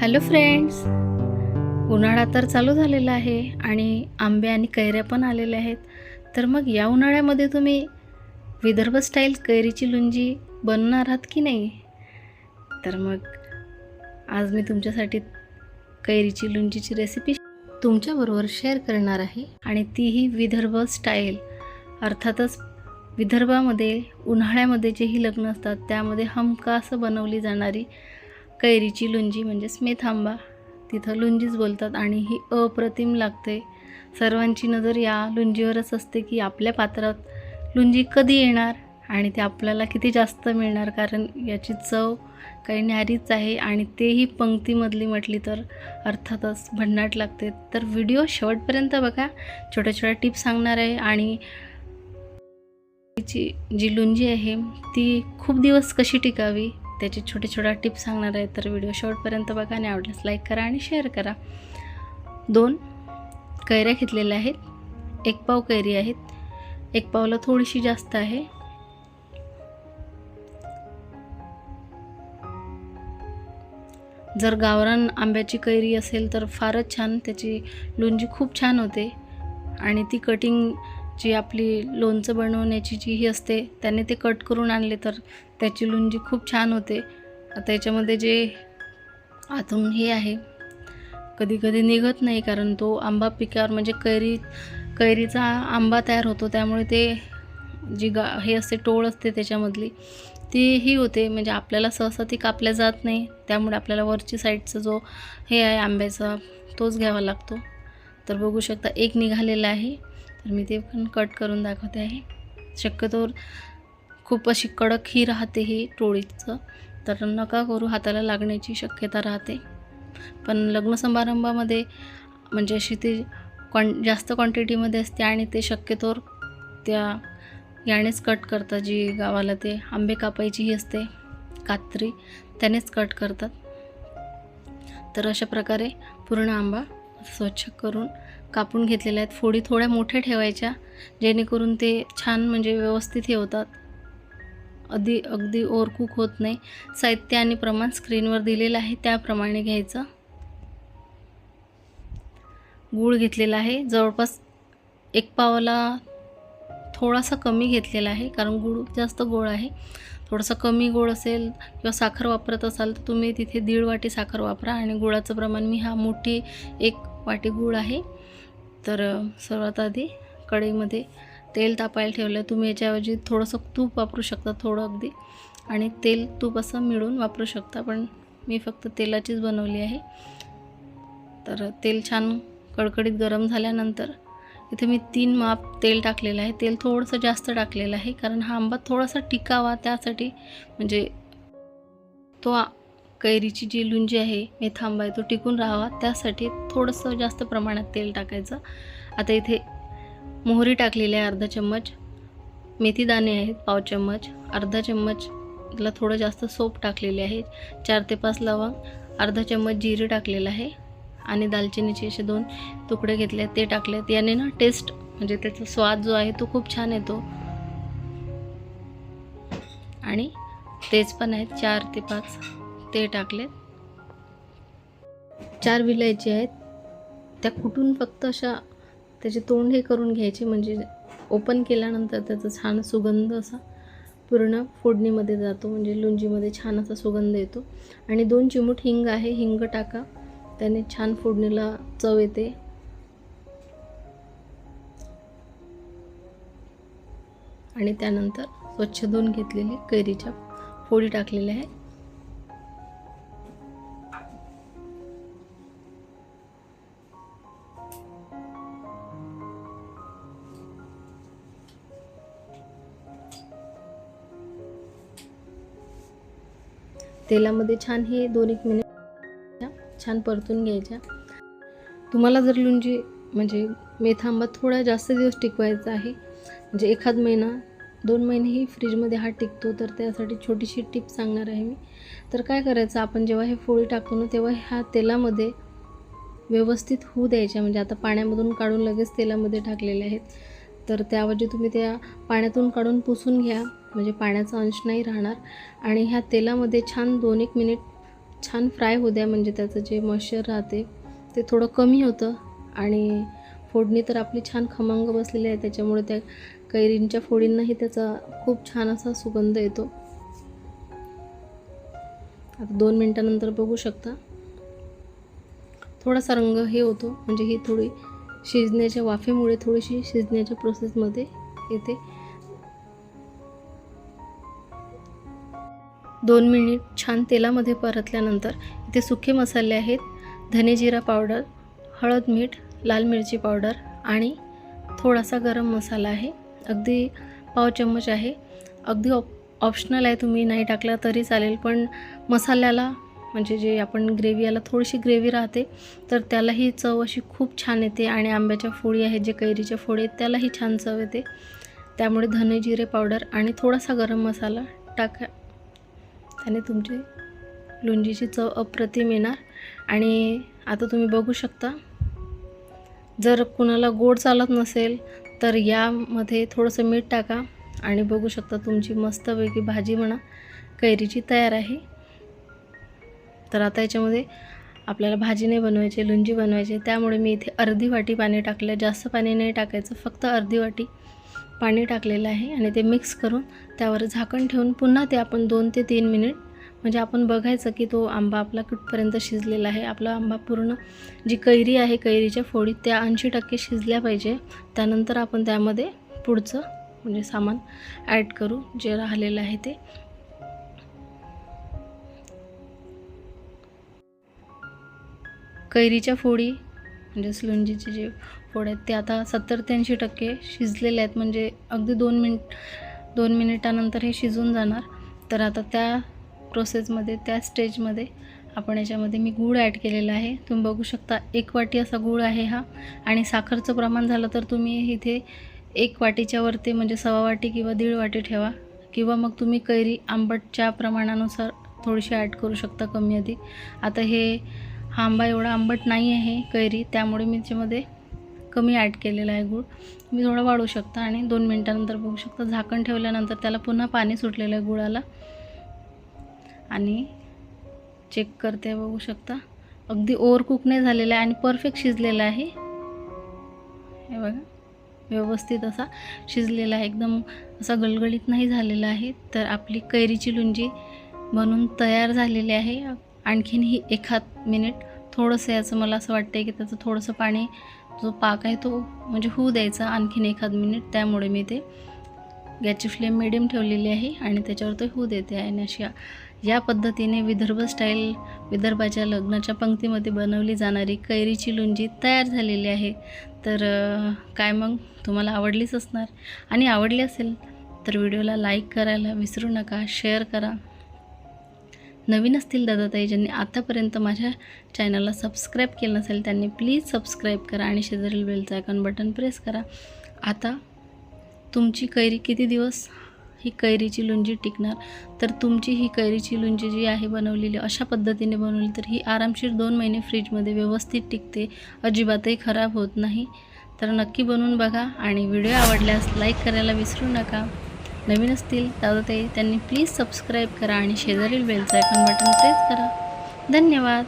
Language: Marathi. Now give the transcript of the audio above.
Hello friends. उन्हाळा तर चालू झालेला आहे आणि आंबे आणि कैऱ्या पण आलेल्या आहेत. तर मग या उन्हाळ्यामध्ये तुम्ही विदर्भ स्टाईल कैरीची लुंजी बनणार आहात की नाही? तर मग आज मी तुमच्यासाठी कैरीची लुंजीची रेसिपी तुमच्याबरोबर शेअर करणार आहे आणि तीही विदर्भ स्टाईल. अर्थातच विदर्भामध्ये उन्हाळ्यामध्ये जेही लग्न असतात त्यामध्ये हमखास बनवली जाणारी कैरीची लुंजी म्हणजेच मेथांबा तिथं लुंजीच बोलतात आणि ही अप्रतिम लागते. सर्वांची नजर या लुंजीवरच असते की आपल्या पात्रात लुंजी कधी येणार आणि ते आपल्याला किती जास्त मिळणार? कारण याची चव काही न्यारीच आहे आणि तेही पंक्तीमधली म्हटली तर अर्थातच भन्नाट लागते. तर व्हिडिओ शेवटपर्यंत बघा. छोट्या छोट्या टिप्स सांगणार आहे आणि जी लुंजी आहे ती खूप दिवस कशी टिकावी? त्याचे छोटे छोट्या टिप्स सांगणार आहे तर व्हिडिओ शेवटपर्यंत बघा आणि आवडल्यास लाईक करा आणि शेअर करा. दोन कैऱ्या घेतलेल्या आहेत. एक पाव कैरी आहेत. एक पावला थोडीशी जास्त आहे. जर गावरान आंब्याची कैरी असेल तर फारच छान त्याची लुंजी खूप छान होते. आणि ती कटिंग जी आपली लोणचं बनवण्याची जी ही असते त्याने ते कट करून आणले तर त्याची लुंजी खूप छान होते. आता याच्यामध्ये जे आतून हे आहे कधी कधी निघत नाही कारण तो आंबा पिकावर म्हणजे कैरी कैरीचा आंबा तयार होतो त्यामुळे ते जी गा हे असते टोळ असते त्याच्यामधली ती ही होते. म्हणजे आपल्याला सहसा ती कापल्या जात नाही त्यामुळे आपल्याला वरची साईडचा जो हे आहे आंब्याचा तोच घ्यावा लागतो. तर बघू शकता एक निघालेला आहे. तर मी ते पण कट करून दाखवते आहे. शक्यतो खूप अशी कडक ही राहते ही टोळीचं. तर नका करू हाताला लागण्याची शक्यता राहते. पण लग्न समारंभामध्ये म्हणजे अशी ती क्वां जास्त क्वांटिटीमध्ये असते आणि ते शक्यतोवर त्या यानेच कट करतात जी गावाला ते आंबे कापायची ही असते कात्री त्यानेच कट करतात. तर अशा प्रकारे पूर्ण आंबा स्वच्छ करून कापून घेतलेल्या आहेत. फोडी थोड्या मोठ्या ठेवायच्या जेणेकरून ते छान म्हणजे व्यवस्थित हे होतात. अगदी अगदी ओरकूक होत नाही. साहित्य आणि प्रमाण स्क्रीनवर दिलेलं आहे त्याप्रमाणे घ्यायचं. गूळ घेतलेला आहे. जवळपास एक पावाला थोडासा कमी घेतलेला आहे कारण गूळ जास्त गोड आहे. थोडंसं कमी गोड असेल किंवा साखर वापरत असाल तर तुम्ही तिथे दीड वाटी साखर वापरा आणि गुळाचं प्रमाण मी हा मोठी एक वाटी गूळ आहे. तर सर्वात आधी कढईमध्ये तेल तापायला ठेवलं. तुम्ही याच्याऐवजी थोडंसं तूप वापरू शकता थोडं अगदी. आणि तेल तूप असं मिळून वापरू शकता पण मी फक्त तेलाचीच बनवली आहे. तर तेल छान कडकडीत गरम झाल्यानंतर इथे मी तीन माप तेल टाकलेलं आहे. तेल थोडंसं जास्त टाकलेलं आहे कारण हा आंबा थोडासा टिकावा त्यासाठी म्हणजे तो कैरीची जी लुंजी आहे मी थांबाय आहे तो टिकून राहावा. त्यासाठी थोडंसं जास्त प्रमाणात तेल टाकायचं. आता इथे मोहरी टाकलेली आहे अर्धा चम्मच. मेथी दाणे आहेत पाव चम्मच. अर्धा चम्मचला थोडं जास्त सोप टाकलेले आहे. चार ते पाच लवंग अर्धा चम्मच जिरे टाकलेलं आहे. आणि दालचिनीचे असे दोन तुकडे घेतले ते टाकलेत. याने ना टेस्ट म्हणजे त्याचा स्वाद जो आहे तो खूप छान येतो. आणि तेच पण आहेत चार ते पाच ते टाकलेत. चार विलायची आहेत त्या कुठून फक्त अशा त्याचे तोंड हे करून घ्यायचे म्हणजे ओपन केल्यानंतर त्याचा छान सुगंध असा पूर्ण फोडणीमध्ये जातो म्हणजे लुंजीमध्ये छान असा सुगंध येतो. आणि दोन चिमूट हिंग आहे हिंग टाका त्याने छान फोडणीला चव येते. आणि त्यानंतर स्वच्छ धुवून घेतलेली कैरीच्या फोडी टाकलेल्या आहेत. तेलामध्ये छान हे दोन एक मिनिट छान परतून घ्यायच्या. तुम्हाला जर लुंजी म्हणजे मेथा आंबा थोडा जास्त दिवस टिकवायचा आहे म्हणजे एखाद महिना दोन महिनेही फ्रीजमध्ये हा टिकतो तर त्यासाठी छोटीशी टिप सांगणार आहे मी. तर काय करायचं आपण जेव्हा हे फोळी टाकतो ना तेव्हा ह्या तेलामध्ये व्यवस्थित होऊ द्यायच्या. म्हणजे आता पाण्यामधून काढून लगेच तेलामध्ये टाकलेले आहेत. तर त्याऐवजी तुम्ही त्या पाण्यातून काढून पुसून घ्या. म्हणजे पाण्याचा अंश नाही राहणार. आणि ह्या तेलामध्ये छान दोन एक मिनिट छान फ्राय होऊ द्या. म्हणजे त्याचं जे मॉइश्चर राहते ते थोडं कमी होतं. आणि फोडणी तर आपली छान खमंग बसलेली आहे. त्याच्यामुळे त्या कैरींच्या फोडींनाही त्याचा खूप छान असा सुगंध येतो. आता दोन मिनटानंतर बघू शकता. थोडासा रंग हे होतो. म्हणजे ही थोडी शिजण्याच्या वाफेमुळे थोडीशी शिजण्याच्या प्रोसेसमध्ये येते. दोन मिनिट छान तेलामध्ये परतल्यानंतर इथे सुके मसाले आहेत. धने जिरा पावडर हळद मीठ लाल मिरची पावडर आणि थोडासा गरम मसाला आहे. अगदी पाव चम्मच आहे. अगदी ऑप ऑप्शनल आहे तुम्ही नाही टाकला तरी चालेल पण मसाल्याला म्हणजे जे आपण ग्रेव्ही याला थोडीशी ग्रेव्ही राहते तर त्यालाही चव अशी खूप छान येते आणि आंब्याच्या फोडी आहेत जे कैरीच्या फोडी आहेत त्यालाही छान चव येते. त्यामुळे धने जिरे पावडर आणि थोडासा गरम मसाला टाका. त्याने तुमची लोणजीची चव अप्रतिम येणार. आणि आता तुम्ही बघू शकता जर कुणाला गोड चालत नसेल तर यामध्ये थोडंसं मीठ टाका आणि बघू शकता तुमची मस्तपैकी भाजी म्हणा कैरीची तयार आहे. तर आता याच्यामध्ये आपल्याला भाजी नाही बनवायची लुंजी बनवायची. त्यामुळे मी इथे अर्धी वाटी पाणी टाकलं जास्त पाणी नाही टाकायचं फक्त अर्धी वाटी पाणी टाकलेलं आहे आणि ते मिक्स करून त्यावर झाकण ठेवून पुन्हा ते आपण दोन ते तीन मिनिट म्हणजे आपण बघायचं की तो आंबा आपला कुठपर्यंत शिजलेला आहे. आपला आंबा पूर्ण जी कैरी आहे कैरीच्या फोडीत त्या ऐंशी टक्के शिजल्या पाहिजे. त्यानंतर आपण त्यामध्ये पुढचं म्हणजे सामान ॲड करू जे राहिलेलं आहे ते. कैरीच्या फोडी म्हणजे लोणजीचे जे फोड आहेत ते आता सत्तर ते ऐंशी टक्के शिजलेले आहेत. म्हणजे अगदी दोन मिनिट दोन मिनिटानंतर हे शिजून जाणार. तर आता त्या प्रोसेसमध्ये त्या स्टेजमध्ये आपण याच्यामध्ये मी गूळ ॲड केलेला आहे. तुम्ही बघू शकता एक वाटी असा गूळ आहे हा. आणि साखरचं प्रमाण झालं तर तुम्ही इथे एक वाटीच्या वरती म्हणजे सव्वा वाटी किंवा दीड वाटी ठेवा. किंवा मग तुम्ही कैरी आंबटच्या प्रमाणानुसार थोडीशी ॲड करू शकता कमी अधिक. आता हे हा आंबा एवढा आंबट नाही आहे कैरी. त्यामुळे मी त्याच्यामध्ये कमी ॲड केलेला आहे गूळ. मी थोडं वाढू शकता आणि दोन मिनटानंतर बघू शकता. झाकण ठेवल्यानंतर त्याला पुन्हा पाणी सुटलेलं आहे गुळाला. आणि चेक करते बघू शकता. अगदी ओव्हर कुक नाही झालेलं आहे आणि परफेक्ट शिजलेलं आहे. हे बघा. व्यवस्थित असा शिजलेला आहे. एकदम असा गलगलीत नाही झालेला आहे. तर आपली कैरीची लुंजी बनून तयार झालेली आहे. आणखीन ही एखाद मिनिट थोडंसं याचं मला असं वाटतं की त्याचं थोडंसं पाणी जो पाक आहे तो म्हणजे होऊ द्यायचा आणखीन एखाद मिनिट. त्यामुळे मी ते गॅसची फ्लेम मिडियम ठेवलेली आहे आणि त्याच्यावर तो होऊ देते. आहे आणि अशा या पद्धतीने विदर्भ स्टाईल विदर्भाच्या लग्नाच्या पंक्तीमध्ये बनवली जाणारी कैरीची लुंजी तयार झालेली आहे. तर काय मग? तुम्हाला आवडलीच असणार. आणि आवडली असेल तर व्हिडिओला लाईक करायला विसरू नका शेअर करा. नवीन असतील दादाताई ज्यांनी आतापर्यंत माझ्या चॅनलला सबस्क्राईब केलं नसेल त्यांनी प्लीज सबस्क्राईब करा आणि शेजारील बेलचं आयकॉन बटन प्रेस करा. आता तुमची कैरी किती दिवस? ही कैरीची लुंजी टिकणार. तर तुमची ही कैरीची लुंजी जी आहे बनवलेली अशा पद्धतीने बनवली तर ही आरामशीर दोन महिने फ्रीजमध्ये व्यवस्थित टिकते. अजिबातही खराब होत नाही. तर नक्की बनवून बघा आणि व्हिडिओ आवडल्यास लाईक करायला विसरू नका. नवीन असतील ते त्यांनी प्लीज सबस्क्राईब करा आणि शेजारील बेलचं आयकॉन बटन प्रेस करा. धन्यवाद.